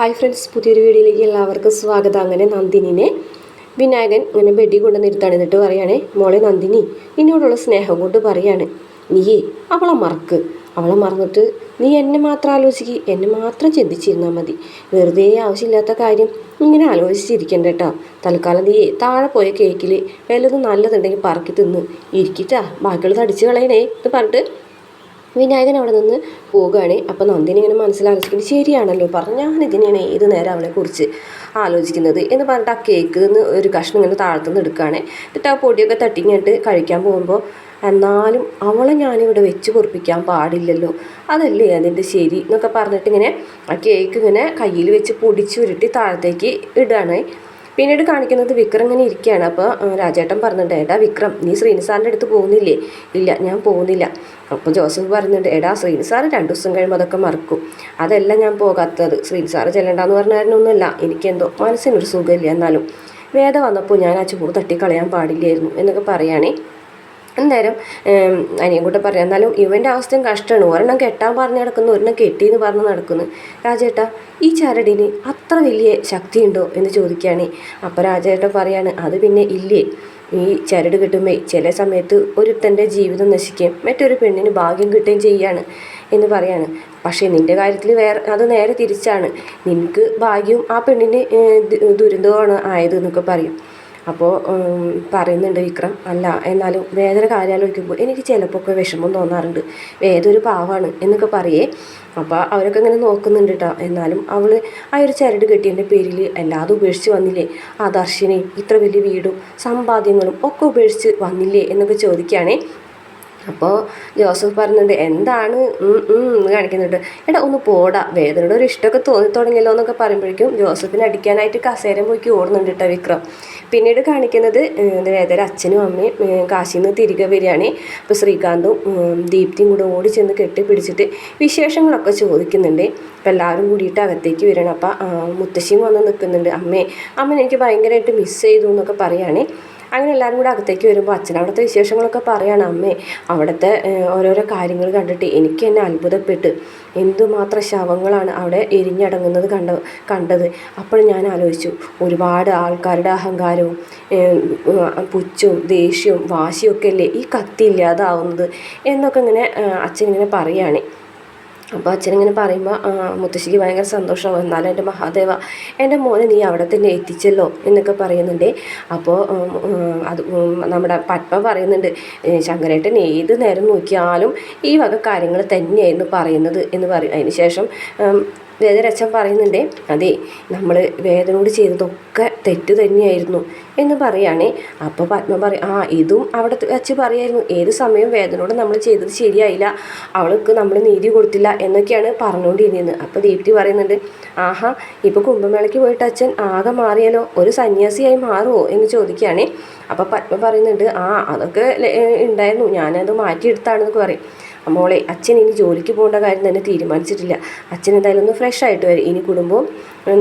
Hi friends പുതിയൊരു വീഡിയോയിലേക്ക് എല്ലാവർക്കും സ്വാഗതം. അങ്ങനെ നന്ദിനിനെ വിനായകൻ ഇങ്ങനെ ബെഡി കൊണ്ട് നിർത്താൻ എന്നിട്ട് പറയുകയാണേ മോളെ നന്ദിനി നിന്നോടുള്ള സ്നേഹം കൊണ്ട് പറയാണ് നീയേ അവളെ മറക്ക്. അവളെ മറന്നിട്ട് നീ എന്നെ മാത്രം ആലോചിക്കുക എന്നെ മാത്രം ചിന്തിച്ചിരുന്നാൽ മതി. വെറുതെ ആവശ്യമില്ലാത്ത കാര്യം ഇങ്ങനെ ആലോചിച്ചിരിക്കണ്ട കേട്ടോ തൽക്കാലം നീ താഴെ പോയ കേക്കിൽ വല്ലതും നല്ലതുണ്ടെങ്കിൽ പറക്കി തിന്ന്. ഇരിക്കിട്ടാ ബാക്കിയുള്ളത് അടിച്ച് കളയണേ എന്ന് പറഞ്ഞിട്ട് വിനായകൻ അവിടെ നിന്ന് പോവുകയാണ്. അപ്പോൾ നന്ദിനി ഇങ്ങനെ മനസ്സിലാലോചിക്കുന്നത് ശരിയാണല്ലോ പറഞ്ഞു. ഞാൻ ഏത് നേരം അവളെക്കുറിച്ച് ആലോചിക്കുന്നത്? എന്ന് പറഞ്ഞിട്ട് ആ കേക്ക് നിന്ന് ഒരു കഷ്ണം ഇങ്ങനെ താഴത്തുനിന്ന് എടുക്കുകയാണ്. എന്നിട്ട് ആ പൊടിയൊക്കെ തട്ടിങ്ങിട്ട് കഴിക്കാൻ പോകുമ്പോൾ എന്നാലും അവളെ ഞാനിവിടെ വെച്ച് പൊറപ്പിക്കാൻ പാടില്ലല്ലോ. അതല്ലേ അതിന്റെ ശരി? എന്നൊക്കെ പറഞ്ഞിട്ട് ഇങ്ങനെ ആ കേക്ക് ഇങ്ങനെ കയ്യിൽ വെച്ച് പൊടിച്ചുരുട്ടി താഴത്തേക്ക് ഇടുകയാണ്. പിന്നീട് കാണിക്കുന്നത് വിക്രം ഇങ്ങനെ ഇരിക്കുകയാണ്. അപ്പോൾ രാജേട്ടൻ പറഞ്ഞിട്ടുണ്ട് ഏടാ വിക്രം നീ ശ്രീനിസാറിന്റെ അടുത്ത് പോകുന്നില്ലേ? ഇല്ല ഞാൻ പോകുന്നില്ല. അപ്പോൾ ജോസഫ് പറഞ്ഞിട്ട് ഏടാ ശ്രീനിസാർ രണ്ടു ദിവസം കഴിയുമ്പോൾ അതൊക്കെ മറക്കും. അതല്ല ഞാൻ പോകാത്തത്. ശ്രീനിസാർ ചെല്ലണ്ടെന്ന് പറഞ്ഞായിരുന്നൊന്നുമില്ല എനിക്കെന്തോ മനസ്സിനൊരു സുഖമില്ല എന്നാലും വേദ വന്നപ്പോൾ ഞാൻ ആ ചൂട് തട്ടിക്കളയാൻ പാടില്ലായിരുന്നു എന്നൊക്കെ പറയുകയാണേ അന്നേരം അനിയൻ പറഞ്ഞു എന്നാലും ഇവന്റെ അവസ്ഥയും കഷ്ടമാണ്. ഒരെണ്ണം കെട്ടാൻ പറഞ്ഞ് നടക്കുന്നു ഒരെണ്ണം കെട്ടിയെന്ന് പറഞ്ഞ് നടക്കുന്നു. രാജേട്ട ഈ ചരടിന് അത്ര വലിയ ശക്തിയുണ്ടോ എന്ന് ചോദിക്കുകയാണ്. അപ്പോൾ രാജേട്ടൻ പറയാണ് അത് പിന്നെ ഇല്ലേ? ഈ ചരട് കിട്ടുമ്പോൾ ചില സമയത്ത് ഒരുത്തന്റെ ജീവിതം നശിക്കുകയും മറ്റൊരു പെണ്ണിന് ഭാഗ്യം കിട്ടുകയും ചെയ്യാണ് എന്ന് പറയാണ്. പക്ഷേ നിന്റെ കാര്യത്തിൽ വേറെ അത് നേരെ തിരിച്ചാണ്. നിനക്ക് ഭാഗ്യവും ആ പെണ്ണിന് ദുരന്തമാണ് ആയത് എന്നൊക്കെ പറയും. അപ്പോൾ പറയുന്നുണ്ട് വിക്രം അല്ല എന്നാലും വേദന കാര്യാലോചിക്കുമ്പോൾ എനിക്ക് ചിലപ്പോൾ ഒക്കെ വിഷമം തോന്നാറുണ്ട്. വേദൊരു പാവാണ്? എന്നൊക്കെ പറയേ. അപ്പോൾ അവരൊക്കെ ഇങ്ങനെ നോക്കുന്നുണ്ട് കേട്ടോ എന്നാലും അവൾ ആ ഒരു ചരട് കെട്ടിയതിന്റെ പേരിൽ എല്ലാതും ഉപേക്ഷിച്ച് വന്നില്ലേ? ആ ദർശനയും ഇത്ര വലിയ വീടും സമ്പാദ്യങ്ങളും ഒക്കെ ഉപേക്ഷിച്ച് വന്നില്ലേ? എന്നൊക്കെ ചോദിക്കുകയാണേ അപ്പോൾ ജോസഫ് പറഞ്ഞത് എന്താണ്? കാണിക്കുന്നുണ്ട്. എടാ ഒന്ന് പോടാ. വേദനയുടെ ഒരു ഇഷ്ടമൊക്കെ തോന്നി തുടങ്ങിയല്ലോ എന്നൊക്കെ പറയുമ്പോഴേക്കും ജോസഫിനെ അടിക്കാനായിട്ട് കസേര പോയിക്ക് ഓടുന്നുണ്ട് കേട്ടോ വിക്രം. പിന്നീട് കാണിക്കുന്നത് വേദന അച്ഛനും അമ്മയും കാശിയിൽ നിന്ന് തിരികെ വരികയാണ്. അപ്പോൾ ശ്രീകാന്തും ദീപ്തിയും കൂടെ ഓടി ചെന്ന് കെട്ടിപ്പിടിച്ചിട്ട് വിശേഷങ്ങളൊക്കെ ചോദിക്കുന്നുണ്ട്. അപ്പോൾ എല്ലാവരും കൂടിയിട്ട് അകത്തേക്ക് വരണം അപ്പോൾ മുത്തശ്ശിയും വന്ന് നിൽക്കുന്നുണ്ട്. അമ്മേ അമ്മ എനിക്ക് ഭയങ്കരമായിട്ട് മിസ്സ് ചെയ്തു എന്നൊക്കെ പറയുകയാണേ അങ്ങനെ എല്ലാവരും കൂടെ അകത്തേക്ക് വരുമ്പോൾ അച്ഛൻ അവിടുത്തെ വിശേഷങ്ങളൊക്കെ പറയാണ് അമ്മേ അവിടുത്തെ ഓരോരോ കാര്യങ്ങൾ കണ്ടിട്ട് എനിക്ക് എന്നെ അത്ഭുതപ്പെട്ട്. എന്തുമാത്രം ശവങ്ങളാണ് അവിടെ എരിഞ്ഞടങ്ങുന്നത് കണ്ട കണ്ടത്? അപ്പോൾ ഞാൻ ആലോചിച്ചു ഒരുപാട് ആൾക്കാരുടെ അഹങ്കാരവും പുച്ഛവും ദേഷ്യവും വാശിയൊക്കെ അല്ലേ ഈ കത്തി ഇല്ലാതാവുന്നത്? എന്നൊക്കെ ഇങ്ങനെ അച്ഛൻ ഇങ്ങനെ പറയുകയാണ് അപ്പോൾ അച്ഛനിങ്ങനെ പറയുമ്പോൾ മുത്തശ്ശിക്ക് ഭയങ്കര സന്തോഷമാവും എന്നാലും എന്റെ മഹാദേവ എന്റെ മോനെ നീ അവിടെ തന്നെ എത്തിച്ചല്ലോ എന്നൊക്കെ പറയുന്നുണ്ട്. അപ്പോൾ അത് നമ്മുടെ പത്മ പറയുന്നുണ്ട് ശങ്കരേട്ടൻ ഏത് നേരം നോക്കിയാലും ഈ വക കാര്യങ്ങൾ തന്നെയായിരുന്നു പറയുന്നത് എന്ന് പറയും. അതിന് ശേഷം വേദരച്ഛൻ പറയുന്നുണ്ട് അതെ നമ്മൾ വേദനോട് ചെയ്തതൊക്കെ തെറ്റ് തന്നെയായിരുന്നു എന്ന് പറയുകയാണേ അപ്പോൾ പത്മ പറയും ആ ഇതും അവിടെ വെച്ച് പറയായിരുന്നു. ഏത് സമയവും വേദനോട് നമ്മൾ ചെയ്തത് ശരിയായില്ല അവൾക്ക് നമ്മൾ നീതി കൊടുത്തില്ല എന്നൊക്കെയാണ് പറഞ്ഞുകൊണ്ടിരുന്നത് അപ്പോൾ ദീപ്തി പറയുന്നുണ്ട് ആഹാ ഇപ്പോൾ കുംഭമേളയ്ക്ക് പോയിട്ട് അച്ഛൻ ആകെ മാറിയാലോ? ഒരു സന്യാസിയായി മാറുമോ എന്ന് ചോദിക്കുകയാണേ അപ്പോൾ പത്മ പറയുന്നുണ്ട് ആ അതൊക്കെ ഉണ്ടായിരുന്നു. ഞാനത് മാറ്റിയെടുത്താണെന്നൊക്കെ പറയും. മോളെ അച്ഛൻ ഇനി ജോലിക്ക് പോകേണ്ട കാര്യം തന്നെ തീരുമാനിച്ചിട്ടില്ല. അച്ഛൻ എന്തായാലും ഒന്ന് ഫ്രഷ് ആയിട്ട് വരും. ഇനി കുടുംബവും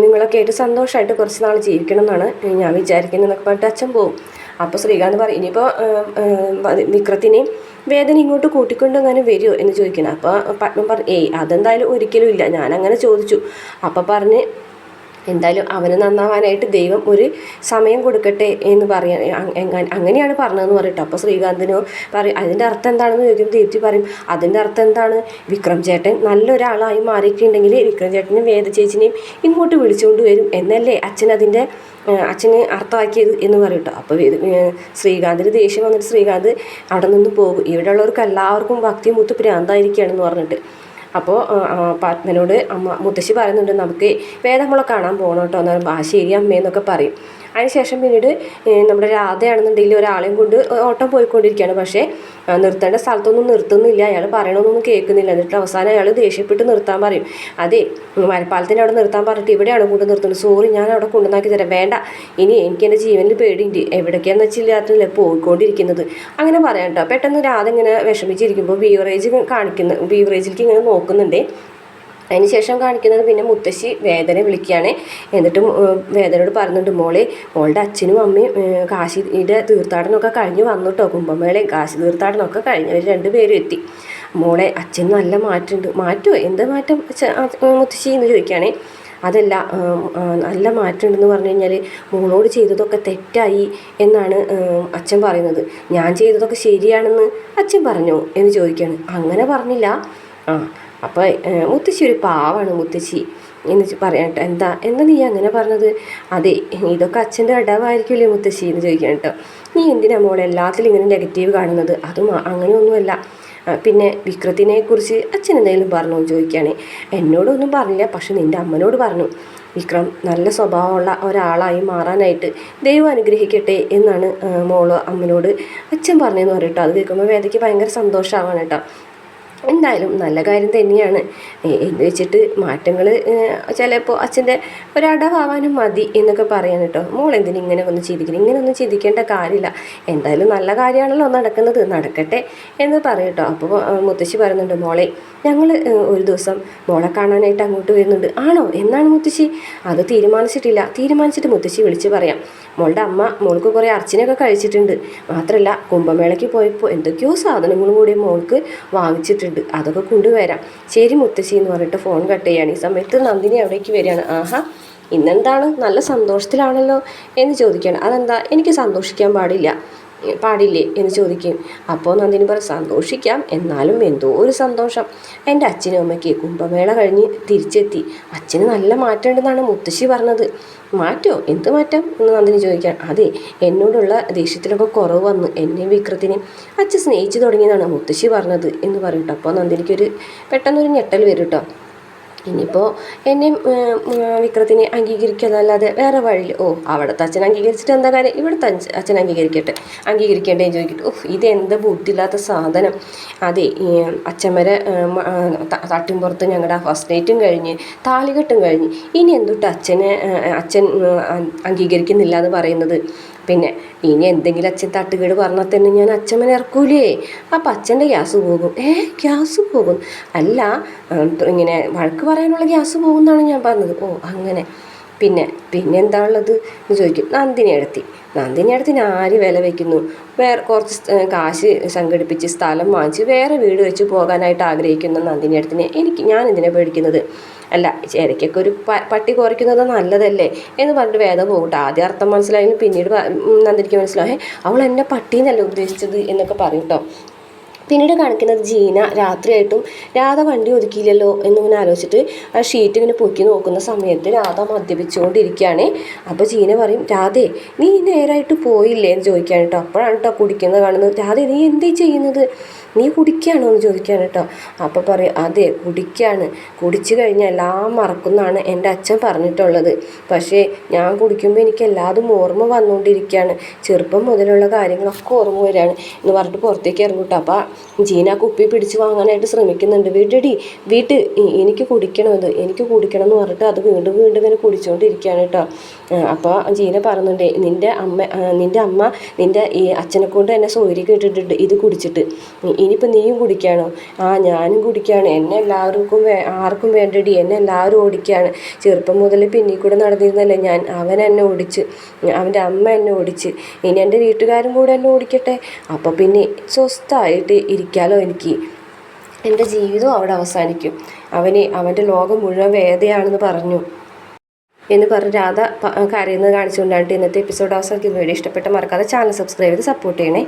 നിങ്ങളൊക്കെ ആയിട്ട് സന്തോഷമായിട്ട് കുറച്ച് നാൾ ജീവിക്കണം എന്നാണ് ഞാൻ വിചാരിക്കുന്നത് എന്നൊക്കെ പറഞ്ഞിട്ട് അച്ഛൻ പോകും അപ്പോൾ ശ്രീകാന്ത് പറയും ഇനിയിപ്പോൾ വിക്രത്തിനെയും വേദന ഇങ്ങോട്ട് കൂട്ടിക്കൊണ്ട് അങ്ങനെ വരുമോ എന്ന് ചോദിക്കണം അപ്പോൾ പത്മം പറഞ്ഞു ഏയ് അതെന്തായാലും ഒരിക്കലും ഇല്ല. ഞാനങ്ങനെ ചോദിച്ചു. അപ്പോൾ പറഞ്ഞ് എന്തായാലും അവന് നന്നാവാനായിട്ട് ദൈവം ഒരു സമയം കൊടുക്കട്ടെ എന്ന് പറയാൻ അങ്ങനെയാണ് പറഞ്ഞതെന്ന് പറയട്ടെ അപ്പോൾ ശ്രീകാന്തിനോ പറയും അതിന്റെ അർത്ഥം എന്താണെന്ന് ചോദിക്കുമ്പോൾ ദീപ്തി പറയും അതിന്റെ അർത്ഥം എന്താണ്? വിക്രം ചേട്ടൻ നല്ലൊരാളായി മാറിയിട്ടുണ്ടെങ്കിൽ വിക്രം ചേട്ടനും വേദ ചേച്ചിനെയും ഇങ്ങോട്ട് വിളിച്ചുകൊണ്ട് വരും എന്നല്ലേ അച്ഛൻ അതിന്റെ അച്ഛന് അർത്ഥമാക്കിയത് എന്ന് പറയട്ടോ അപ്പോൾ ശ്രീകാന്തിന് ദേഷ്യം വന്നിട്ട് ശ്രീകാന്ത് അവിടെ നിന്ന് പോകും. ഇവിടെയുള്ളവർക്ക് എല്ലാവർക്കും ഭക്തി മുത്ത് പ്രാന്തായിരിക്കുകയാണെന്ന് പറഞ്ഞിട്ട്. അപ്പോൾ പത്മനോട് അമ്മ മുത്തശ്ശി പറയുന്നുണ്ട് നമുക്ക് വേദമുള കാണാൻ പോകണം കേട്ടോ എന്നാൽ ആ ശരി അമ്മയെന്നൊക്കെ പറയും. അതിനുശേഷം പിന്നീട് നമ്മുടെ രാധയാണെന്നുണ്ടെങ്കിൽ ഒരാളെയും കൊണ്ട് ഓട്ടം പോയിക്കൊണ്ടിരിക്കുകയാണ്. പക്ഷേ നിർത്തേണ്ട സ്ഥലത്തൊന്നും നിർത്തുന്നില്ല. അയാൾ പറയണമെന്നൊന്നും കേൾക്കുന്നില്ല. എന്നിട്ട് അവസാനം അയാൾ ദേഷ്യപ്പെട്ട് നിർത്താൻ പറയും. അതെ മരപ്പാലത്തിന്റെ അവിടെ നിർത്താൻ പറഞ്ഞിട്ട് ഇവിടെയാണ് കൊണ്ട് നിർത്തുന്നത്? സോറി ഞാൻ അവിടെ കൊണ്ടുവന്നാക്കി തരാം. വേണ്ട. ഇനി എനിക്ക് എന്റെ ജീവനിൽ പേടിയുണ്ട്. എവിടേക്കാന്ന് വെച്ചില്ലാത്തല്ലേ പോയിക്കൊണ്ടിരിക്കുന്നത്? അങ്ങനെ പറയാം കേട്ടോ. പെട്ടെന്ന് രാധ ഇങ്ങനെ വിഷമിച്ചിരിക്കുമ്പോൾ ബീവറേജ് കാണിക്കുന്നു ബീവറേജിലേക്ക് ഇങ്ങനെ നോക്കുന്നുണ്ട്. അതിനുശേഷം കാണിക്കുന്നത് പിന്നെ മുത്തശ്ശി വേദന വിളിക്കുകയാണ്. എന്നിട്ട് വേദനയോട് പറഞ്ഞിട്ട് മോളെ മോളുടെ അച്ഛനും അമ്മയും കാശിയുടെ തീർത്ഥാടനമൊക്കെ കഴിഞ്ഞ് വന്നു കുംഭമേളയും കാശി തീർത്ഥാടനമൊക്കെ കഴിഞ്ഞ് അവർ രണ്ടുപേരും എത്തി. മോളെ അച്ഛൻ നല്ല മാറ്റമുണ്ട്. മാറ്റുമോ എന്ത് മാറ്റം? മുത്തശ്ശി എന്ന് ചോദിക്കുകയാണേ. അതല്ല നല്ല മാറ്റമുണ്ടെന്ന് പറഞ്ഞു കഴിഞ്ഞാൽ മോളോട് ചെയ്തതൊക്കെ തെറ്റായി എന്നാണ് അച്ഛൻ പറയുന്നത്. ഞാൻ ചെയ്തതൊക്കെ ശരിയാണെന്ന് അച്ഛൻ പറഞ്ഞു എന്ന് ചോദിക്കുകയാണ്. അങ്ങനെ പറഞ്ഞില്ല. ആ അപ്പോൾ മുത്തശ്ശി ഒരു പാവാണ് മുത്തശ്ശി. എന്ന് കേട്ടോ എന്താ എന്താ നീ അങ്ങനെ പറഞ്ഞത്? അതെ ഇതൊക്കെ അച്ഛന്റെ അടവായിരിക്കുമല്ലേ മുത്തശ്ശി എന്ന് ചോദിക്കാൻ കേട്ടോ നീ എന്തിനാ മോളെ എല്ലാത്തിലും ഇങ്ങനെ നെഗറ്റീവ് കാണുന്നത്? അതും അങ്ങനെയൊന്നുമല്ല. പിന്നെ വിക്രത്തിനെ കുറിച്ച് അച്ഛൻ എന്തെങ്കിലും പറഞ്ഞോ എന്ന് ചോദിക്കുകയാണ്. എന്നോടൊന്നും പറഞ്ഞില്ല പക്ഷെ നിന്റെ അമ്മനോട് പറഞ്ഞു. വിക്രം നല്ല സ്വഭാവമുള്ള ഒരാളായി മാറാനായിട്ട് ദൈവം അനുഗ്രഹിക്കട്ടെ എന്നാണ് മോൾ അമ്മനോട് അച്ഛൻ പറഞ്ഞതെന്ന് പറയട്ടോ അത് കേൾക്കുമ്പോൾ വേദയ്ക്ക് ഭയങ്കര സന്തോഷമാവാണ് കേട്ടോ എന്തായാലും നല്ല കാര്യം തന്നെയാണ്. എന്ന് വെച്ചിട്ട് മാറ്റങ്ങൾ ചിലപ്പോൾ അച്ഛന്റെ ഒരടവാവാനും മതി എന്നൊക്കെ പറയാൻ കേട്ടോ മോൾ എന്തിനും ഇങ്ങനെ ഒന്ന് ചിന്തിക്കണം ഇങ്ങനെ ഒന്നും ചിന്തിക്കേണ്ട കാര്യമില്ല. എന്തായാലും നല്ല കാര്യമാണല്ലോ നടക്കുന്നത്. നടക്കട്ടെ എന്ന് പറയട്ടോ അപ്പോൾ മുത്തശ്ശി പറയുന്നുണ്ട് മോളെ ഞങ്ങൾ ഒരു ദിവസം മോളെ കാണാനായിട്ട് അങ്ങോട്ട് വരുന്നുണ്ട്. ആണോ? എന്നാണ് മുത്തശ്ശി? അത് തീരുമാനിച്ചിട്ടില്ല. തീരുമാനിച്ചിട്ട് മുത്തശ്ശി വിളിച്ച് പറയാം. മോളുടെ അമ്മ മോൾക്ക് കുറേ അർച്ചനയൊക്കെ കഴിച്ചിട്ടുണ്ട്. മാത്രമല്ല കുംഭമേളയ്ക്ക് പോയപ്പോൾ എന്തൊക്കെയോ സാധനങ്ങളും കൂടി മോൾക്ക് വാങ്ങിച്ചിട്ടുണ്ട്. അതൊക്കെ കൊണ്ടുവരാം ശരി മുത്തശ്ശി എന്ന് പറഞ്ഞിട്ട് ഫോൺ കട്ട് ചെയ്യാണ്. ഈ സമയത്ത് നന്ദിനി അവിടേക്ക് വരികയാണ്. ആഹാ ഇന്നെന്താണ്? നല്ല സന്തോഷത്തിലാണല്ലോ എന്ന് ചോദിക്കുകയാണ്. അതെന്താ? എനിക്ക് സന്തോഷിക്കാൻ പാടില്ല. പാടില്ലേ എന്ന് ചോദിക്കും. അപ്പോൾ നന്ദിനി പറ സന്തോഷിക്കാം. എന്നാലും എന്തോ ഒരു സന്തോഷം. എന്റെ അച്ഛനും അമ്മയ്ക്ക് കുംഭമേള കഴിഞ്ഞ് തിരിച്ചെത്തി. അച്ഛന് നല്ല മാറ്റമുണ്ടെന്നാണ് മുത്തശ്ശി പറഞ്ഞത്. മാറ്റോ? എന്ത് മാറ്റം? എന്ന് നന്ദിനി ചോദിക്കാൻ. അതെ എന്നോടുള്ള ദേഷ്യത്തിലൊക്കെ കുറവ് വന്നു. എന്നെ വിക്രത്തിനെ അച്ഛൻ സ്നേഹിച്ചു തുടങ്ങിയതാണ് മുത്തശ്ശി പറഞ്ഞത് എന്ന് പറയും. അപ്പോൾ നന്ദിനിക്കൊരു പെട്ടെന്നൊരു ഞെട്ടൽ വരും കേട്ടോ ഇനിയിപ്പോൾ എന്നെ വിക്രത്തിനെ അംഗീകരിക്കുന്നതല്ലാതെ വേറെ വഴി ഓ അവിടുത്തെ അച്ഛൻ അംഗീകരിച്ചിട്ട് എന്താ കാര്യം? ഇവിടുത്തെ അച്ഛ- അച്ഛൻ അംഗീകരിക്കട്ടെ. അംഗീകരിക്കേണ്ടേന്ന് ചോദിക്കട്ടെ. ഓഹ് ഇതെന്ത് ബുദ്ധിയില്ലാത്ത സാധനം. അതെ അച്ഛന്മാരെ തട്ടിൻപുറത്ത് ഞങ്ങളുടെ ഫസ്റ്റ് നൈറ്റും കഴിഞ്ഞ് താലികെട്ടും കഴിഞ്ഞ്. ഇനി എന്തുട്ട് അച്ഛനെ അച്ഛൻ അംഗീകരിക്കുന്നില്ല എന്ന് പറയുന്നത്? പിന്നെ ഇനി എന്തെങ്കിലും അച്ഛൻ തട്ടുകേട് പറഞ്ഞാൽ തന്നെ ഞാൻ അച്ഛമ്മനെ ഇറക്കൂലേ? അപ്പം അച്ഛന്റെ ഗ്യാസ് പോകും. ഏ ഗ്യാസ് പോകും? അല്ല ഇങ്ങനെ വഴക്ക് പറയാനുള്ള ഗ്യാസ് പോകുമെന്നാണ് ഞാൻ പറഞ്ഞത്. ഓ അങ്ങനെ. പിന്നെ പിന്നെ എന്താണുള്ളത് എന്ന് ചോദിക്കും. നന്ദിനി എടുത്തി നന്ദിനി എടുത്തിന് ആര് വില വയ്ക്കുന്നു? വേറെ കുറച്ച് കാശ് സംഘടിപ്പിച്ച് സ്ഥലം വാങ്ങിച്ച് വേറെ വീട് വെച്ച് പോകാനായിട്ട് ആഗ്രഹിക്കുന്ന നന്ദിനി എടുത്തിനെ എനിക്ക് ഞാൻ ഇതിനെ പേടിക്കുന്നത്? അല്ല ഇടയ്ക്കൊക്കെ ഒരു പട്ടി കുറയ്ക്കുന്നത് നല്ലതല്ലേ? എന്ന് പറഞ്ഞിട്ട് വേദം പോകട്ടെ. ആദ്യം അർത്ഥം മനസ്സിലായെങ്കിൽ പിന്നീട് നന്ദിനിക്ക് മനസ്സിലായി അവൾ എന്നെ പട്ടീന്നല്ല ഉദ്ദേശിച്ചത് എന്നൊക്കെ പറയും കേട്ടോ പിന്നീട് കാണിക്കുന്നത് ജീന രാത്രിയായിട്ടും രാധ വണ്ടി ഒതുക്കിയില്ലല്ലോ എന്നിങ്ങനെ ആലോചിച്ചിട്ട് ആ ഷീറ്റ് ഇങ്ങനെ പൊക്കി നോക്കുന്ന സമയത്ത് രാധ മദ്യപിച്ചുകൊണ്ടിരിക്കുകയാണ്. അപ്പോൾ ജീന പറയും രാധേ നീ നേരായിട്ട് പോയില്ലേ? എന്ന് ചോദിക്കുകയാണ് കേട്ടോ അപ്പോഴാണ് കേട്ടോ കുടിക്കുന്നത് കാണുന്നത്. രാധേ നീ എന്തേ ചെയ്യുന്നത്? നീ കുടിക്കുകയാണോ എന്ന് ചോദിക്കുകയാണ് കേട്ടോ. അപ്പോൾ പറയും അതെ കുടിക്കുകയാണ്. കുടിച്ചു കഴിഞ്ഞാൽ എല്ലാം മറക്കുന്നാണ് എന്റെ അച്ഛൻ പറഞ്ഞിട്ടുള്ളത്. പക്ഷേ ഞാൻ കുടിക്കുമ്പോൾ എനിക്ക് എല്ലാതും ഓർമ്മ വന്നുകൊണ്ടിരിക്കുകയാണ്. ചെറുപ്പം മുതലുള്ള കാര്യങ്ങളൊക്കെ ഓർമ്മ വരികയാണ്. എന്ന് പറഞ്ഞിട്ട് പുറത്തേക്ക് ഇറങ്ങും കേട്ടോ. അപ്പോൾ ജീന കുപ്പി പിടിച്ച് വാങ്ങാനായിട്ട് ശ്രമിക്കുന്നുണ്ട്. വീട്ടടി വീട്ട്. എനിക്ക് കുടിക്കണം ഇത്. എനിക്ക് കുടിക്കണം എന്ന് പറഞ്ഞിട്ട് അത് വീണ്ടും വീണ്ടും ഇങ്ങനെ കുടിച്ചുകൊണ്ടിരിക്കുകയാണ് കേട്ടോ. അപ്പോൾ ജീന പറയുന്നുണ്ട് നിന്റെ അമ്മ നിന്റെ അമ്മ നിന്റെ ഈ അച്ഛനെ കൊണ്ട് എന്നെ സോരി കേട്ടിട്ടുണ്ട് ഇത് കുടിച്ചിട്ട്. ഇനിയിപ്പോൾ നീയും കുടിക്കുകയാണോ ആ ഞാനും കുടിക്കുകയാണ് എന്നെ എല്ലാവർക്കും വേ ആർക്കും വേണ്ടടി. എന്നെ എല്ലാവരും ഓടിക്കുകയാണ് ചെറുപ്പം മുതൽ പിന്നിൽ കൂടെ നടന്നിരുന്നല്ലേ ഞാൻ. അവൻ എന്നെ ഓടിച്ച് അവന്റെ അമ്മ എന്നെ ഓടിച്ച് ഇനി എന്റെ വീട്ടുകാരും കൂടെ എന്നെ ഓടിക്കട്ടെ? അപ്പോൾ പിന്നെ സ്വസ്ഥമായിട്ട് ഇരിക്കാലോ എനിക്ക്. എന്റെ ജീവിതം അവിടെ അവസാനിക്കും. അവന് അവന്റെ ലോകം മുഴുവൻ വേദയാണെന്ന് പറഞ്ഞു. എന്ന് പറഞ്ഞ് രാധ കരയുന്നത് കാണിച്ചുകൊണ്ടാണ് ഇന്നത്തെ എപ്പിസോഡ് അവസാനിക്കുന്നത്. വീഡിയോ ഇഷ്ടപ്പെട്ട മറക്കാതെ ചാനൽ സബ്സ്ക്രൈബ് ചെയ്ത് സപ്പോർട്ട് ചെയ്യണേ.